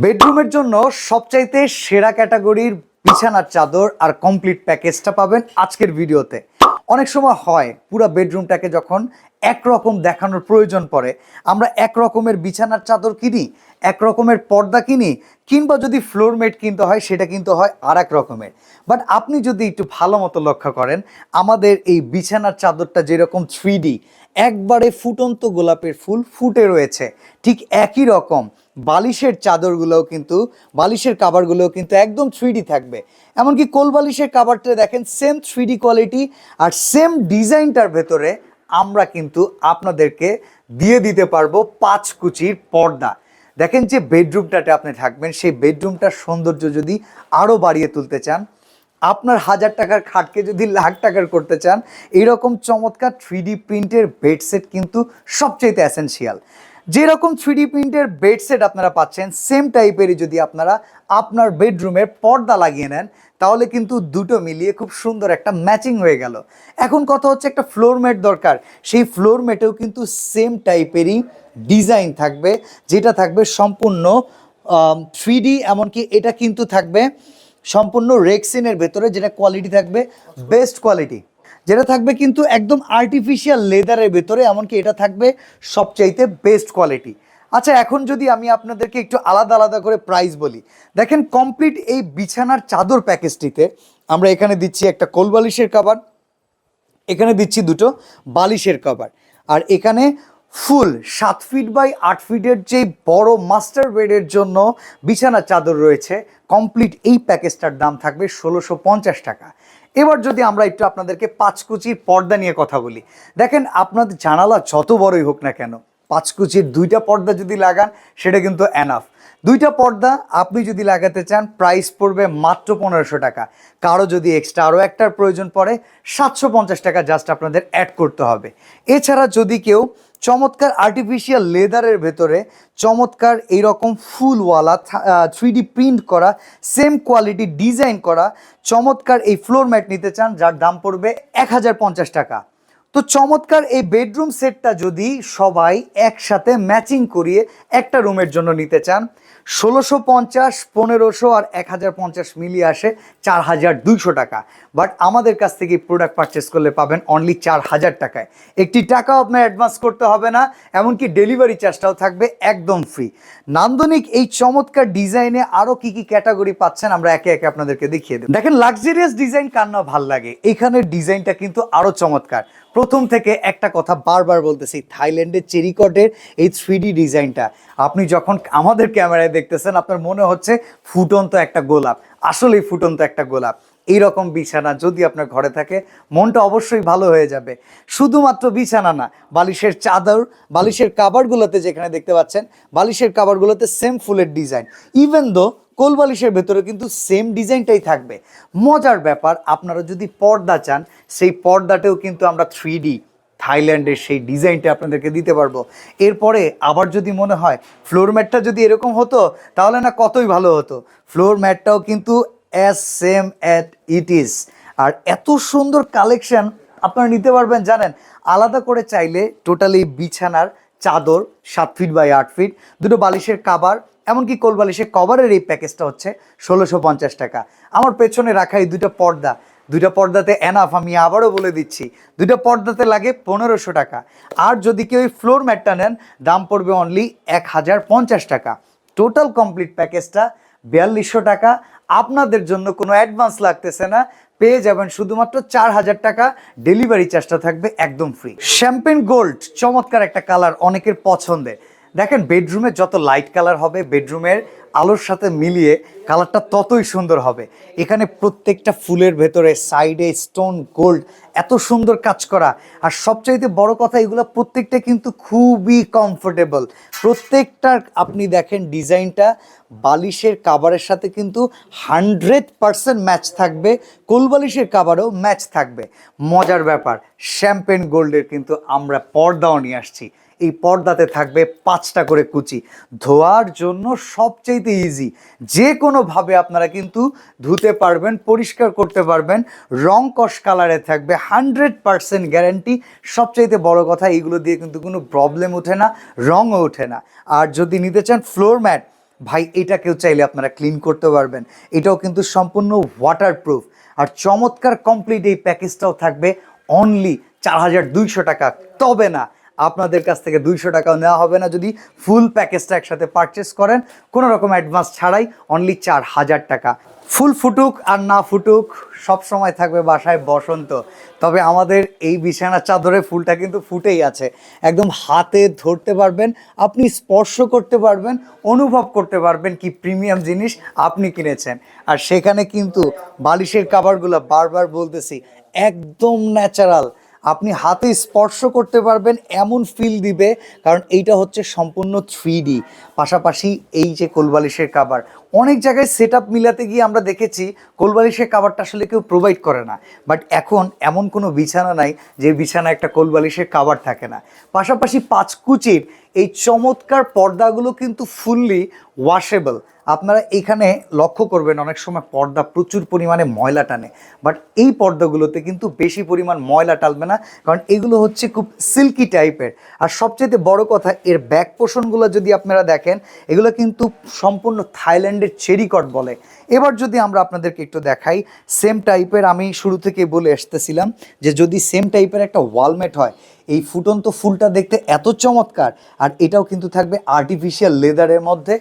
বেডরুমের জন্য সবচাইতে সেরা ক্যাটাগরির বিছানার চাদর আর কমপ্লিট প্যাকেজটা পাবেন আজকের ভিডিওতে। অনেক সময় হয়, পুরো বেডরুমটাকে যখন একরকম দেখানোর প্রয়োজন পড়ে, আমরা এক রকমের বিছানার চাদর কিনি এক রকমের পর্দা কিনি, কিংবা যদি ফ্লোর মেট কিনতে হয়, সেটা কিন্তু হয় আর এক রকমের। বাট আপনি যদি একটু ভালো মতো লক্ষ্য করেন, আমাদের এই বিছানার চাদরটা যেরকম থ্রি একবারে ফুটন্ত গোলাপের ফুল ফুটে রয়েছে, ঠিক একই রকম। বালিশের চাদরগুলোও কিন্তু, বালিশের কাভারগুলোও কিন্তু একদম থ্রি থাকবে। এমনকি কোল বালিশের কাভারটা দেখেন সেম থ্রি কোয়ালিটি আর সেম ডিজাইনটার ভেতরে আমরা কিন্তু আপনাদেরকে দিয়ে দিতে পারব পাঁচ কুচির পর্দা। দেখেন যে বেডরুমটাতে আপনি থাকবেন, সেই বেডরুমটার সৌন্দর্য যদি আরও বাড়িয়ে তুলতে চান, আপনার হাজার টাকার খাটকে যদি লাখ টাকার করতে চান এইরকম চমৎকার থ্রি ডি প্রিন্টের বেডসেট কিন্তু সবচেয়ে অ্যাসেন্সিয়াল যেরকম থ্রি ডি প্রিন্টের বেডসেট আপনারা পাচ্ছেন সেম টাইপেরই যদি আপনারা আপনার বেডরুমের পর্দা লাগিয়ে নেন, তাহলে কিন্তু দুটো মিলিয়ে খুব সুন্দর একটা ম্যাচিং হয়ে গেল। এখন কথা হচ্ছে একটা ফ্লোর দরকার। সেই ফ্লোর কিন্তু সেম টাইপেরই ডিজাইন থাকবে, যেটা থাকবে সম্পূর্ণ থ্রি ডি এমনকি এটা কিন্তু থাকবে সম্পূর্ণ রেক্সিনের ভেতরে, যেটা কোয়ালিটি থাকবে বেস্ট কোয়ালিটি যেটা থাকবে কিন্তু একদম আর্টিফিশিয়াল লেদারের ভেতরে, এমনকি এটা থাকবে সবচাইতে বেস্ট কোয়ালিটি আচ্ছা এখন যদি আমি আপনাদেরকে একটু আলাদা আলাদা করে প্রাইস বলি, দেখেন কমপ্লিট এই বিছানার চাদর প্যাকেজটিতে আমরা এখানে দিচ্ছি একটা কোল বালিশের কাবার এখানে দিচ্ছি দুটো বালিশের কভার আর এখানে ফুল সাত ফিট বাই আট ফিটের যে বড় মাস্টার বেডের জন্য বিছানা চাদর রয়েছে কমপ্লিট এই প্যাকেজটার দাম থাকবে ষোলোশো পঞ্চাশ টাকা। এবার যদি আমরা একটু আপনাদেরকে পাঁচকুচির পর্দা নিয়ে কথা বলি। দেখেন, আপনাদের জানালা যত বড়ই হোক না কেন পাঁচকুচির দুইটা পর্দা যদি লাগান, সেটা কিন্তু অ্যানাফ দুইটা পর্দা আপনি যদি লাগাতে চান প্রাইস পড়বে মাত্র পনেরোশো টাকা। কারও যদি এক্সট্রা আরও একটার প্রয়োজন পড়ে, সাতশো পঞ্চাশ টাকা জাস্ট আপনাদের অ্যাড করতে হবে। এছাড়া যদি কেউ চমৎকার আর্টিফিশিয়াল লেদারের ভেতরে চমৎকার এইরকম ফুলওয়ালা থ্রি ডি প্রিন্ট করা সেম কোয়ালিটি ডিজাইন করা, চমৎকার এই ফ্লোর ম্যাট নিতে চান, যার দাম পড়বে এক হাজার পঞ্চাশ টাকা। তো চমৎকার এই বেডরুম সেটটা যদি সবাই একসাথে ম্যাচিং করিয়ে একটা রুমের জন্য নিতে চান, ষোলোশো পঞ্চাশ, পনেরোশো আর এক হাজার পঞ্চাশ মিলিয়ে আসে চার হাজার দুইশো টাকা। বাট আমাদের কাছ থেকে প্রোডাক্ট পারচেস করলে পাবেন অনলি চার হাজার টাকায়। একটি টাকাও আপনার অ্যাডভান্স করতে হবে না, এমনকি ডেলিভারি চার্জটাও থাকবে একদম ফ্রি নান্দনিক এই চমৎকার ডিজাইনে আরও কি কি ক্যাটাগরি পাচ্ছেন আমরা একে একে আপনাদেরকে দেখিয়ে দেব। দেখেন লাক্সারিয়াস ডিজাইন কার না ভালো লাগে? এখানের ডিজাইনটা কিন্তু আরও চমৎকার। প্রথম থেকে একটা কথা বারবার বলতেছি, থাইল্যান্ডের চেরিকটের এই থ্রি ডিজাইনটা। আপনি যখন আমাদের ক্যামেরায় দেখতেছেন, আপনার মনে হচ্ছে ফুটন্ত একটা গোলাপ। আসলেই ফুটন্ত একটা গোলাপ। এইরকম বিছানা যদি আপনার ঘরে থাকে, মনটা অবশ্যই ভালো হয়ে যাবে। শুধুমাত্র বিছানা না, বালিশের চাদর, বালিশের কাবারগুলোতে যেখানে দেখতে পাচ্ছেন, বালিশের কাবারগুলোতে সেম ফুলের ডিজাইন ইভেন দো কোল বালিশের ভেতরে কিন্তু সেম ডিজাইনটাই থাকবে। মজার ব্যাপার, আপনারা যদি পর্দা চান, সেই পর্দাতেও কিন্তু আমরা থ্রি ডি থাইল্যান্ডের সেই ডিজাইনটা আপনাদেরকে দিতে পারব। এরপরে আবার যদি মনে হয় ফ্লোর ম্যাটটা যদি এরকম হতো, তাহলে না কতই ভালো হতো। ফ্লোর ম্যাটটাও কিন্তু as same at it is আর এত সুন্দর কালেকশন আপনারা নিতে পারবেন, জানেন? আলাদা করে চাইলে টোটালি বিছানার চাদর সাত ফিট বাই আট ফিট দুটো বালিশের কাবার এমনকি কোল বালিশের কভারের এই প্যাকেজটা হচ্ছে ষোলোশো পঞ্চাশ টাকা। আমার পেছনে রাখা এই দুটো পর্দা, দুইটা পর্দাতে এনাফ আমি আবারও বলে দিচ্ছি, দুইটা পর্দাতে লাগে পনেরোশো টাকা। আর যদি কেউ ফ্লোর ম্যাটটা নেন, দাম পড়বে অনলি এক হাজার পঞ্চাশ টাকা। টোটাল কমপ্লিট প্যাকেজটা বিয়াল্লিশশো টাকা। আপনাদের জন্য কোনো অ্যাডভান্স লাগতেছে না। পেয়ে যাবেন শুধুমাত্র চার হাজার টাকা। ডেলিভারি চার্জটা থাকবে একদম ফ্রি শ্যাম্পেন গোল্ড চমৎকার একটা কালার অনেকের পছন্দের। দেখেন বেডরুমে যত লাইট কালার হবে বেডরুমের আলোর সাথে মিলিয়ে কালারটা ততই সুন্দর হবে। এখানে প্রত্যেকটা ফুলের ভেতরে সাইডে স্টোন গোল্ড এত সুন্দর কাজ করা। আর সবচাইতে বড় কথা, এগুলো প্রত্যেকটা কিন্তু খুবই কমফোর্টেবল প্রত্যেকটার আপনি দেখেন, ডিজাইনটা বালিশের কাবারের সাথে কিন্তু হান্ড্রেড পারসেন্ট ম্যাচ থাকবে। কোল বালিশের কাবারও ম্যাচ থাকবে। মজার ব্যাপার শ্যাম্পেন গোল্ডের কিন্তু আমরা পর্দাও নিয়ে আসছি। এই পর্দাতে থাকবে পাঁচটা করে কুচি। ধোয়ার জন্য সবচেয়েতে ইজি যে কোনোভাবে আপনারা কিন্তু ধুতে পারবেন, পরিষ্কার করতে পারবেন, রং কষ কালারে থাকবে, হান্ড্রেড পারসেন্ট গ্যারান্টি সবচাইতে বড় কথা, এইগুলো দিয়ে কিন্তু কোনো প্রবলেম ওঠে না, রঙও ওঠে না। আর যদি নিতে চান ফ্লোর ম্যাট ভাই, এটাকেও চাইলে আপনারা ক্লিন করতে পারবেন। এটাও কিন্তু সম্পূর্ণ ওয়াটারপ্রুফ আর চমৎকার কমপ্লিট এই প্যাকেজটাও থাকবে অনলি চার হাজার দুইশো টাকা। তবে না আপনাদের কাছ থেকে দুইশো টাকাও নেওয়া হবে না। যদি ফুল প্যাকেজটা একসাথে পারচেস করেন, কোনো রকম অ্যাডভান্স ছাড়াই অনলি চার হাজার টাকা। ফুল ফুটুক আর না ফুটুক, সব সময় থাকবে বাসায় বসন্ত। তবে আমাদের এই বিছানার চাদরে ফুলটা কিন্তু ফুটেই আছে। একদম হাতে ধরতে পারবেন, আপনি স্পর্শ করতে পারবেন, অনুভব করতে পারবেন কি প্রিমিয়াম জিনিস আপনি কিনেছেন। আর সেখানে কিন্তু বালিশের কাভারগুলো বারবার বলতেছি, একদম ন্যাচারাল আপনি হাতে স্পর্শ করতে পারবেন, এমন ফিল দিবে, কারণ এইটা হচ্ছে সম্পূর্ণ থ্রি পাশাপাশি এই যে কোলবালিশের কাবার অনেক জায়গায় সেট আপ মিলাতে গিয়ে আমরা দেখেছি কোলবালিশের কাবারটা আসলে কেউ প্রোভাইড করে না। বাট এখন এমন কোনো বিছানা নাই যে বিছানা একটা কোলবালিশের কাবার থাকে না। পাশাপাশি পাঁচকুচির এই চমৎকার পর্দাগুলো কিন্তু ফুললি ওয়াশেবল আপনারা এখানে লক্ষ্য করবেন, অনেক সময় পর্দা প্রচুর পরিমাণে ময়লা টানে বাট এই পর্দাগুলোতে কিন্তু বেশি পরিমাণ ময়লা টালবে না, কারণ এগুলো হচ্ছে খুব সিল্কি টাইপের আর সবচেয়ে বড় কথা, এর ব্যাক পোষণগুলো যদি আপনারা দেখেন, এগুলো কিন্তু সম্পূর্ণ থাইল্যান্ডের চেরিকট বলে। এবার যদি আমরা আপনাদেরকে একটু দেখাই সেম টাইপের আমি শুরু থেকে বলে আসতেছিলাম যে যদি সেম টাইপের একটা ওয়ালমেট হয় এই ফুটন্ত ফুলটা দেখতে এত চমৎকার, আর এটাও কিন্তু থাকবে আর্টিফিশিয়াল লেদারের মধ্যে।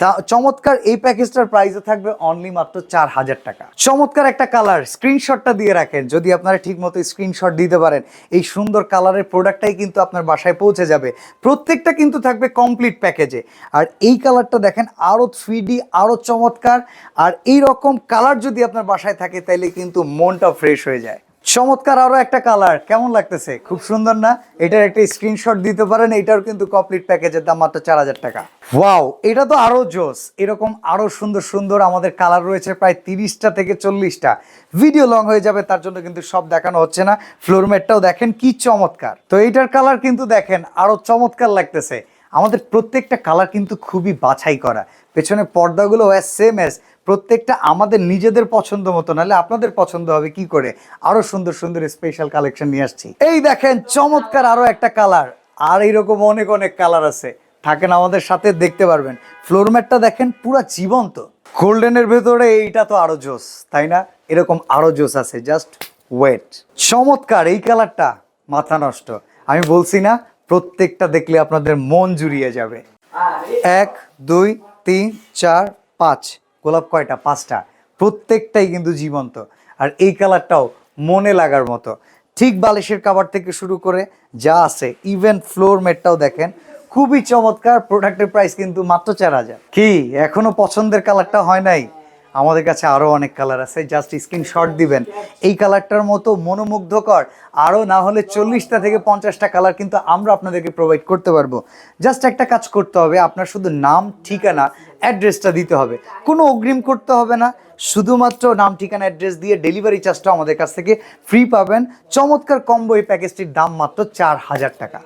তা চমৎকার এই প্যাকেজটার প্রাইসে থাকবে অনলি মাত্র চার হাজার টাকা। চমৎকার একটা কালার স্ক্রিনশটটা দিয়ে রাখেন, যদি আপনারা ঠিক মতো স্ক্রিনশট দিতে পারেন। এই সুন্দর কালারের প্রোডাক্টটাই কিন্তু আপনার বাসায় পৌঁছে যাবে। প্রত্যেকটা কিন্তু থাকবে কমপ্লিট প্যাকেজে আর এই কালারটা দেখেন আরও থ্রি ডি আরও চমৎকার। আর এই রকম কালার যদি আপনার বাসায় থাকে তাহলে কিন্তু মনটা ফ্রেশ হয়ে যায়। চমৎকার আরও একটা কালার কেমন লাগতেছে? খুব সুন্দর না? এটার একটা স্ক্রিনশট দিতে পারেন এটার কিন্তু কমপ্লিট প্যাকেজের দাম মাত্র চার হাজার টাকা। ওয়াও এটা তো আরও জোস। এরকম আরও সুন্দর সুন্দর আমাদের কালার রয়েছে প্রায় তিরিশটা থেকে চল্লিশটা। ভিডিও লং হয়ে যাবে, তার জন্য কিন্তু সব দেখানো হচ্ছে না। ফ্লোরমেটটাও দেখেন, কি চমৎকার। তো এইটার কালার কিন্তু দেখেন, আরও চমৎকার লাগতেছে। আমাদের প্রত্যেকটা কালার কিন্তু খুবই বাছাই করা। পেছনে পর্দাগুলো অ্যাজ সেম অ্যাজ প্রত্যেকটা আমাদের নিজেদের পছন্দ মতো, নাহলে আপনাদের পছন্দ হবে কি করে? আরও সুন্দর সুন্দর স্পেশাল কালেকশন নিয়ে আসছি। এই দেখেন, চমৎকার আরও একটা কালার আর এইরকম অনেক অনেক কালার আছে। থাকেন আমাদের সাথে, দেখতে পারবেন। ফ্লোর ম্যাটটা দেখেন, পুরো জীবন্ত। গোল্ডেনের ভেতরে এইটা তো আরও জোস, তাই না? এরকম আরও জোস আছে জাস্ট ওয়েট চমৎকার, এই কালারটা মাথা নষ্ট। আমি বলছি না, প্রত্যেকটা দেখলে আপনাদের মন জুড়িয়ে যাবে। এক, দুই, তিন, চার, পাঁচ। গোলাপ কয়টা? পাঁচটা। প্রত্যেকটাই কিন্তু জীবন্ত। আর এই কালারটাও মনে লাগার মতো। ঠিক বালিশের কাবার থেকে শুরু করে যা আছে ইভেন ফ্লোর মেটটাও দেখেন, খুবই চমৎকার। প্রোডাক্টের প্রাইস কিন্তু মাত্র চার হাজার। কি? এখনও পছন্দের কালারটা হয় নাই? আমাদের কাছে আরও অনেক কালার আছে। জাস্ট স্ক্রিনশট দিবেন। এই কালারটার মতো মনোমুগ্ধকর আরও না হলে চল্লিশটা থেকে পঞ্চাশটা কালার কিন্তু আমরা আপনাদেরকে প্রোভাইড করতে পারব। জাস্ট একটা কাজ করতে হবে, আপনার শুধু নাম, ঠিকানা অ্যাড্রেসটা দিতে হবে। কোনো অগ্রিম করতে হবে না, শুধুমাত্র নাম, ঠিকানা অ্যাড্রেস দিয়ে ডেলিভারি চার্জটা আমাদের কাছ থেকে ফ্রি পাবেন। চমৎকার কম্বো এই প্যাকেজটির দাম মাত্র চার হাজার টাকা।